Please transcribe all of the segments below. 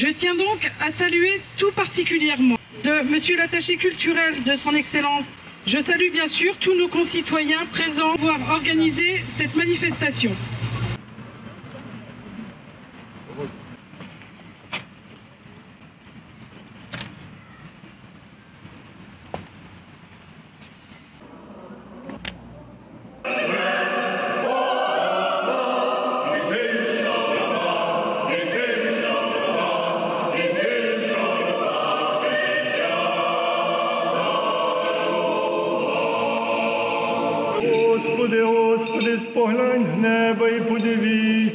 Je tiens donc à saluer tout particulièrement de Monsieur l'attaché culturel de Son Excellence. Je salue bien sûr tous nos concitoyens présents pour avoir organisé cette manifestation. Господи, Господи, споглянь з неба і подивись.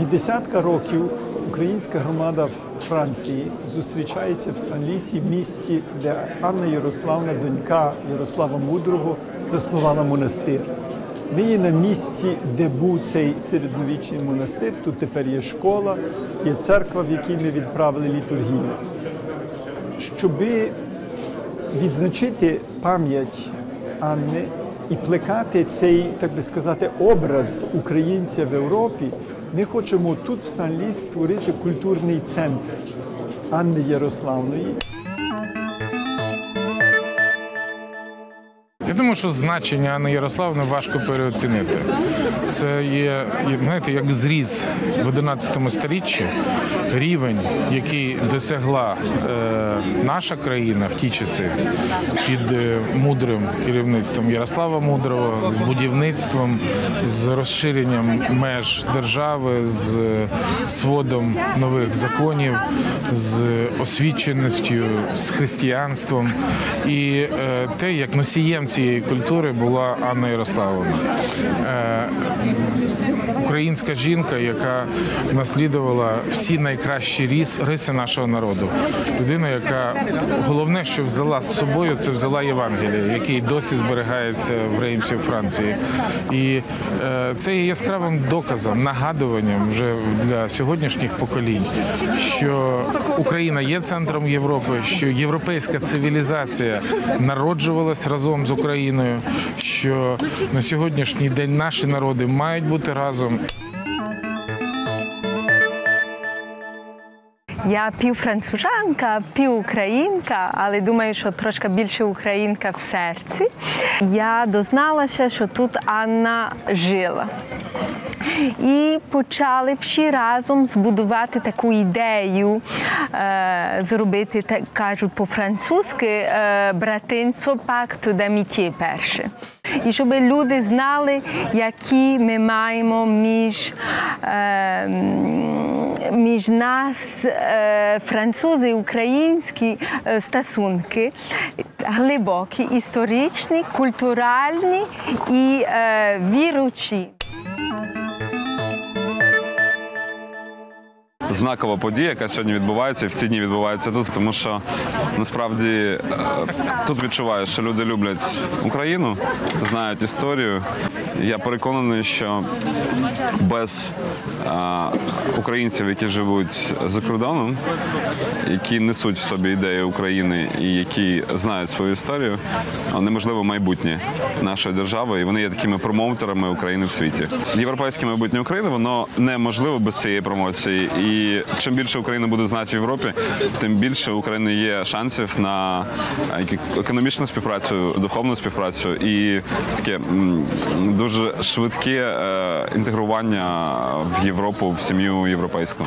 Від десятка років українська громада Франції зустрічається в Сан-Лісі, місті, де Анна Ярославна, донька Ярослава Мудрого, заснувала монастир. Ми є на місці, де був цей середньовічний монастир. Тут тепер є школа, є церква, в якій ми відправили літургію. Щоби відзначити пам'ять Анни і плекати цей, так би сказати, образ українця в Європі, ми хочемо тут в Сан-Ліс створити культурний центр Анни Ярославної. Я думаю, що значення Анни Ярославни важко переоцінити. Це є, знаєте, як зріз в 11 сторіччі, рівень, який досягла е, наша країна в ті часи під е, мудрим керівництвом Ярослава Мудрого, з будівництвом, з розширенням меж держави, з е, сводом нових законів, з освіченістю, з християнством. І е, те, як носієм цієї культури була Анна Ярославовна. Українська жінка, яка наслідувала всі найкращі ріс, риси нашого народу. Людина, яка головне, що взяла з собою, це взяла Євангеліє, який досі зберігається в Реймсі Франції. І е, це є яскравим доказом, нагадуванням вже для сьогоднішніх поколінь, що Україна є центром Європи, що європейська цивілізація народжувалась разом з Україною, що на сьогоднішній день наші народи мають бути разом. Я півфранцужанка, півукраїнка, але думаю, що трошки більше українка в серці. Я дозналася, що тут Анна жила. І почали всі разом збудувати таку ідею, е, зробити, так кажуть по-французьки, е, братинство пакту даміті перше. І щоб люди знали, які ми маємо між, е, між нас, е, французи і українські е, стосунки, глибокі, історичні, культуральні і е, віручі. Знакова подія, яка сьогодні відбувається, і в ці дні відбувається тут, тому що насправді е, тут відчуваєш, що люди люблять Україну, знають історію. Я переконаний, що без е, українців, які живуть за кордоном, які несуть в собі ідеї України і які знають свою історію, неможливо майбутнє нашої держави, і вони є такими промоутерами України в світі. Європейське майбутнє України воно неможливо без цієї промоції. І чим більше Україна буде знати в Європі, тим більше у України є шансів на е, економічну співпрацю, духовну співпрацю і таке дуже швидке е, інтегрування в Європу в сім'ю європейську.